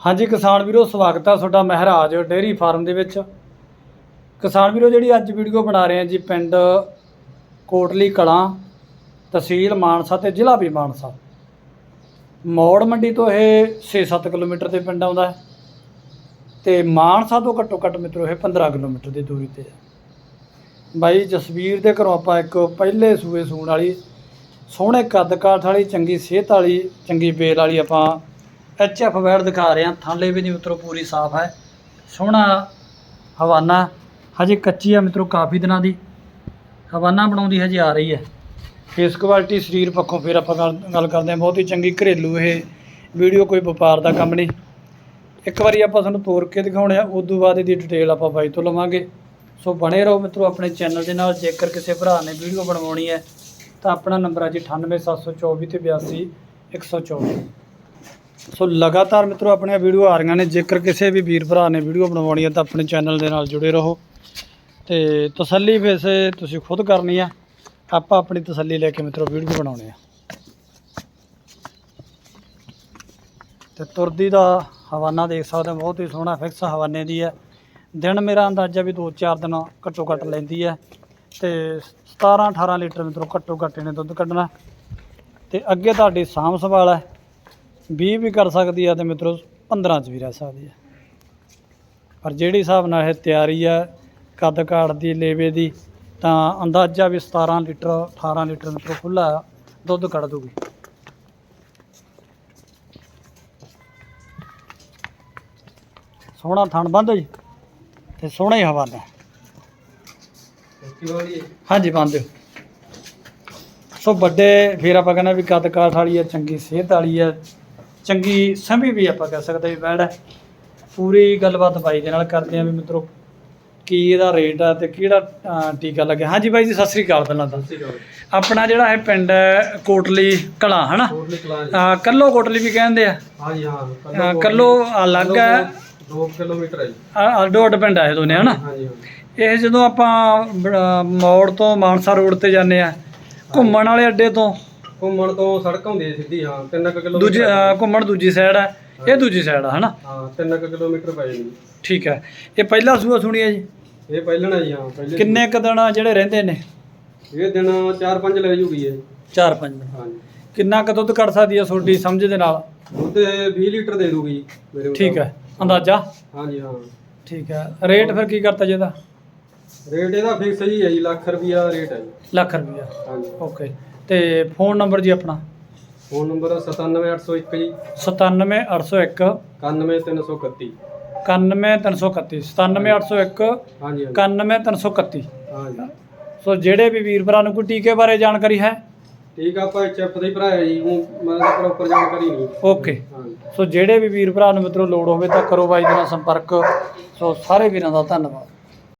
ਹਾਂਜੀ ਕਿਸਾਨ ਵੀਰੋ, ਸਵਾਗਤ ਆ ਤੁਹਾਡਾ ਮਹਿਰਾਜ ਡੇਅਰੀ ਫਾਰਮ ਦੇ ਵਿੱਚ। ਕਿਸਾਨ ਵੀਰੋ, ਜਿਹੜੀ ਅੱਜ ਵੀਡੀਓ ਬਣਾ ਰਹੇ ਹਾਂ ਜੀ, ਪਿੰਡ ਕੋਟਲੀ ਕਲਾਂ, ਤਹਿਸੀਲ ਮਾਨਸਾ ਤੇ ਜ਼ਿਲ੍ਹਾ ਵੀ ਮਾਨਸਾ। ਮੌੜ ਮੰਡੀ ਤੋਂ ਇਹ 6-7 ਕਿਲੋਮੀਟਰ ਤੇ ਪਿੰਡ ਆਉਂਦਾ ਹੈ ਤੇ ਮਾਨਸਾ ਤੋਂ ਘੱਟੋ ਘੱਟ ਮਿੱਤਰੋ, ਇਹ 15 ਕਿਲੋਮੀਟਰ ਦੀ ਦੂਰੀ ਤੇ ਹੈ। ਬਾਈ, ਜਸਵੀਰ ਦੇ ਘਰੋਂ ਆਪਾਂ ਇੱਕ ਪਹਿਲੇ ਸੂਏ ਸੂਣ ਵਾਲੀ, ਸੋਹਣੇ ਕੱਦ ਕਾਠ ਵਾਲੀ, ਚੰਗੀ ਸਿਹਤ ਵਾਲੀ, ਚੰਗੀ ਬੇਲ ਵਾਲੀ ਆਪਾਂ ਐਚ ਐਫ ਵੈੜ ਦਿਖਾ ਰਹੇ ਹਾਂ। ਥਾਲੇ ਵੀ ਨਹੀਂ ਮਿੱਤਰੋ, ਪੂਰੀ ਸਾਫ਼ ਹੈ। ਸੋਹਣਾ ਹਵਾਨਾ। ਹਜੇ ਕੱਚੀ ਆ ਮਿੱਤਰੋ, ਕਾਫੀ ਦਿਨਾਂ ਦੀ। ਹਵਾਨਾ ਬਣਾਉਂਦੀ ਹਜੇ ਆ ਰਹੀ ਹੈ। ਫੇਸ ਕੁਆਲਿਟੀ ਸਰੀਰ ਪੱਖੋਂ ਫਿਰ ਆਪਾਂ ਗੱਲ ਗੱਲ ਕਰਦੇ ਹਾਂ। ਬਹੁਤ ਹੀ ਚੰਗੀ ਘਰੇਲੂ ਇਹ ਵੀਡੀਓ, ਕੋਈ ਵਪਾਰ ਦਾ ਕੰਮ ਨਹੀਂ। ਇੱਕ ਵਾਰੀ ਆਪਾਂ ਤੁਹਾਨੂੰ ਤੋਰ ਕੇ ਦਿਖਾਉਣੇ ਆ ਉਸ ਤੋਂ ਬਾਅਦ ਇਹਦੀ ਡਿਟੇਲ ਆਪਾਂ ਬਾਈ ਤੋਂ ਲਵਾਂਗੇ। ਸੋ ਬਣੇ ਰਹੋ ਮਿੱਤਰੋ ਆਪਣੇ ਚੈਨਲ ਦੇ ਨਾਲ। ਜੇਕਰ ਕਿਸੇ ਭਰਾ ਨੇ ਵੀਡੀਓ ਬਣਵਾਉਣੀ ਹੈ, ਤਾਂ ਆਪਣਾ ਨੰਬਰ ਹੈ ਜੀ 98724 ਤੇ 82 124 ਸੋ ਲਗਾਤਾਰ ਮਿੱਤਰੋ ਆਪਣੀਆਂ ਵੀਡੀਓ ਆ ਰਹੀਆਂ ਨੇ। ਜੇਕਰ ਕਿਸੇ ਵੀ ਵੀਰ ਭਰਾ ਨੇ ਵੀਡੀਓ ਬਣਵਾਉਣੀ ਹੈ ਤਾਂ ਆਪਣੇ ਚੈਨਲ ਦੇ ਨਾਲ ਜੁੜੇ ਰਹੋ। ਤੇ ਤਸੱਲੀ ਵੈਸੇ ਤੁਸੀਂ ਖੁਦ ਕਰਨੀ ਆ। ਆਪਾਂ ਆਪਣੀ ਤਸੱਲੀ ਲੈ ਕੇ ਮਿੱਤਰੋ ਵੀਡੀਓ ਬਣਾਉਣੇ ਆ। ਤੇ ਤੁਰਦੀ ਦਾ ਹਵਾਨਾ ਦੇਖ ਸਕਦੇ ਹੋ, ਬਹੁਤ ਹੀ ਸੋਹਣਾ ਫਿਕਸ ਹਵਾਨੇ ਦੀ ਹੈ। ਦਿਨ ਮੇਰਾ ਅੰਦਾਜ਼ਾ ਵੀ 2-4 ਦਿਨ ਘੱਟੋ ਘੱਟ ਲੈਂਦੀ ਹੈ। ਤੇ 17-18 ਲੀਟਰ ਮਿੱਤਰੋ ਘੱਟੋ ਘੱਟ ਇਹਨੇ ਦੁੱਧ ਕੱਢਣਾ। ਤੇ ਅੱਗੇ ਤੁਹਾਡੀ ਸਾਂਭ ਸੰਭਾਲ ਹੈ। 20 ਵੀ ਕਰ ਸਕਦੀ ਆ ਤੇ ਮਿੱਤਰੋ 15 ਚ ਵੀ ਰਹਿ ਸਕਦੀ ਹੈ ਪਰ ਜਿਹੜੀ ਹਿਸਾਬ ਨਾਲ ਇਹ ਤਿਆਰੀ ਹੈ ਕੱਦ ਕਾਠ ਦੀ, ਲੇਵੇ ਦੀ, ਤਾਂ ਅੰਦਾਜ਼ਾ ਵੀ 17 ਲੀਟਰ 18 ਲੀਟਰ ਮਿੱਤਰੋ ਖੁੱਲਾ ਦੁੱਧ ਕੱਢ ਦੂਗੀ ਸੋਹਣਾ ਥਣ ਬੰਦ ਜੀ, ਤੇ ਸੋਹਣਾ ਹੀ ਹਵਾਨਾ ਹਾਂਜੀ, ਬੰਦ ਸੋ ਵੱਡੇ ਫਿਰ ਆਪਾਂ ਕਹਿੰਦੇ ਵੀ ਕੱਦ ਕਾਠ ਵਾਲੀ ਹੈ ਚੰਗੀ ਸਿਹਤ ਵਾਲੀ ਹੈ ਚੰਗੀ ਸੰਭੀ ਵੀ ਆਪਾਂ ਕਹਿ ਸਕਦੇ ਵੀ ਬੈੜ ਹੈ। ਪੂਰੀ ਗੱਲਬਾਤ ਬਾਈ ਦੇ ਨਾਲ ਕਰਦੇ ਆ ਵੀ ਮਿੱਤਰੋ ਕੀ ਇਹਦਾ ਰੇਟ ਆ ਤੇ ਕਿਹੜਾ ਟੀਕਾ ਲੱਗਿਆ। ਹਾਂਜੀ ਬਾਈ ਜੀ ਸਤਿ ਸ੍ਰੀ ਅਕਾਲ ਪਹਿਲਾਂ ਤਾਂ। ਆਪਣਾ ਜਿਹੜਾ ਇਹ ਪਿੰਡ ਹੈ ਕੋਟਲੀ ਕਲਾ ਹਨਾ? ਕਲਾਂ ਕੋਟਲੀ ਵੀ ਕਹਿੰਦੇ ਆ। ਹਾਂਜੀ ਹਾਂ ਕੱਲੋ ਅਲੱਗ ਹੈ। 2 ਕਿਲੋਮੀਟਰ ਹੈ ਜੀ। ਅਹ, ਅੱਡੋ ਅੱਡ ਪਿੰਡ ਆ ਇਹ ਦੋਨੇ ਹਨਾ? ਇਹ ਜਦੋਂ ਆਪਾਂ ਮੌੜ ਤੋਂ ਮਾਨਸਾ ਰੋਡ ਤੇ ਜਾਂਦੇ ਆ ਘੁੰਮਣ ਵਾਲੇ ਅੱਡੇ ਤੋਂ ਘੁੰਮਣ ਤੋਂ ਸੜਕ ਹੁੰਦੀ ਹੈ ਸਿੱਧੀ ਹਾਂ 3 ਕਿਲੋਮੀਟਰ ਦੂਜੀ ਘੁੰਮਣ ਦੂਜੀ ਸਾਈਡ ਹੈ ਇਹ ਦੂਜੀ ਸਾਈਡ ਆ ਹਨਾ? ਹਾਂ 3 ਕਿਲੋਮੀਟਰ ਪੈ ਜਾਂਦੀ। ਠੀਕ ਹੈ। ਇਹ ਪਹਿਲਾ ਸੂਆ ਸੁਣੀ ਹੈ ਜੀ? ਇਹ ਪਹਿਲਣਾ ਜੀ ਹਾਂ ਪਹਿਲੇ ਕਿੰਨੇ ਕੁ ਦਿਨ ਜਿਹੜੇ ਰਹਿੰਦੇ ਨੇ? ਇਹ ਦਿਨ 4-5 ਲੈ ਜੂਗੀ ਇਹ। 4-5 ਦਿਨ। ਹਾਂਜੀ। ਕਿੰਨਾ ਕੁ ਦੁੱਧ ਕੱਢ ਸਕਦੀ ਹੈ ਤੁਹਾਡੀ ਸਮਝ ਦੇ ਨਾਲ? ਦੁੱਧ ਇਹ 20 ਲੀਟਰ ਦੇ ਦੂਗੀ ਮੇਰੇ ਠੀਕ ਹੈ ਅੰਦਾਜ਼ਾ? ਮੁਤਾਬਕ। ਹਾਂਜੀ ਹਾਂ। ਠੀਕ ਹੈ। ਰੇਟ ਫਿਰ ਕੀ ਕਰਤਾ ਜੀ ਇਹਦਾ? ਰੇਟ ਇਹਦਾ ਫਿਕਸ ਹੀ ਹੈ ਜੀ ਲੱਖ ਰੁਪਿਆ ਰੇਟ ਹੈ ਜੀ। ਲੱਖ ਰੁਪਈਆ। ਹਾਂਜੀ। ਓਕੇ। ਤੇ ਫੋਨ ਨੰਬਰ ਜੀ ਆਪਣਾ? ਫੋਨ ਨੰਬਰ 97801 ਜੀ। 97801 91331 91331 97801 ਹਾਂਜੀ ਹਾਂਜੀ। 91331 ਹਾਂਜੀ। ਸੋ ਜਿਹੜੇ ਵੀ ਵੀਰ ਭਰਾ ਨੂੰ ਕੋਈ ਟੀਕੇ ਬਾਰੇ ਜਾਣਕਾਰੀ ਹੈ? ਠੀਕ ਆ ਆਪਾਂ ਐਚਐਫ ਦਾ ਹੀ ਭਰਾ ਹੈ ਜੀ ਉਹ ਮੈਂ ਪ੍ਰੋਪਰ ਜਾਣਕਾਰੀ ਨਹੀਂ। ਓਕੇ। ਹਾਂਜੀ। ਸੋ ਜਿਹੜੇ ਵੀ ਵੀਰ ਭਰਾ ਨੂੰ ਮਿੱਤਰੋ ਲੋੜ ਹੋਵੇ ਤਾਂ ਕਰੋ ਬਾਈ ਦੇ ਨਾਲ ਸੰਪਰਕ। ਸੋ ਸਾਰੇ ਵੀਰਾਂ ਦਾ ਧੰਨਵਾਦ।